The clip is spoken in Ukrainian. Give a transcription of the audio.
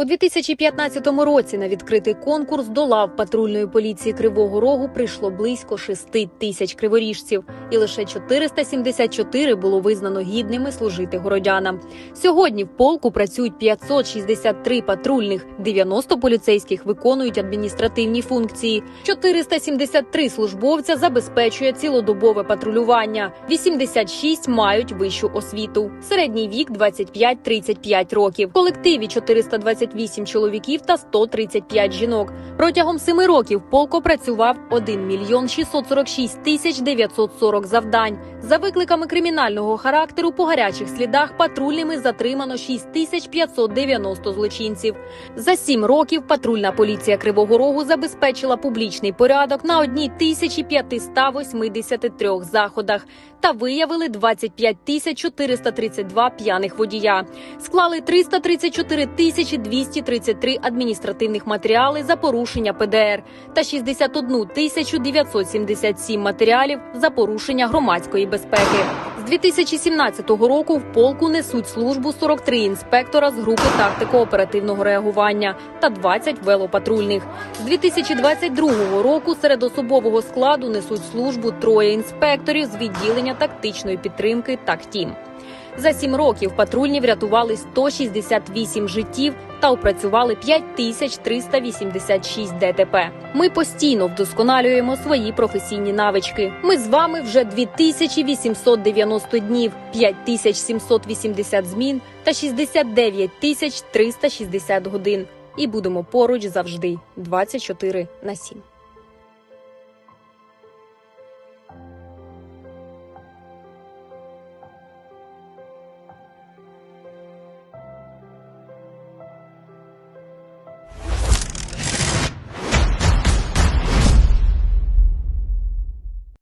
У 2015 році на відкритий конкурс до лав патрульної поліції Кривого Рогу прийшло близько 6 тисяч криворіжців, і лише 474 було визнано гідними служити городянам. Сьогодні в полку працюють 563 патрульних, 90 поліцейських виконують адміністративні функції. 473 службовця забезпечує цілодобове патрулювання. 86 мають вищу освіту. Середній вік 25-35 років. В колективі 428 чоловіків та 135 жінок. Протягом семи років полк опрацював 1 мільйон 646 тисяч 940 завдань. За викликами кримінального характеру по гарячих слідах патрульними затримано 6 тисяч 590 злочинців. За сім років патрульна поліція Кривого Рогу забезпечила публічний порядок на одній тисячі 583 заходах та виявили 25 тисяч 432 п'яних водія. Склали 334 тисячі 233 адміністративних матеріали за порушення ПДР та 61 тисячу 977 матеріалів за порушення громадської безпеки. З 2017 року в полку несуть службу 43 інспектора з групи тактико-оперативного реагування та 20 велопатрульних. З 2022 року серед особового складу несуть службу троє інспекторів з відділення тактичної підтримки «Тактім». За сім років патрульні врятували 168 життів та опрацювали 5386 ДТП. Ми постійно вдосконалюємо свої професійні навички. Ми з вами вже 2890 днів, 5780 змін та 69 тисяч 360 годин. І будемо поруч завжди 24 на 7.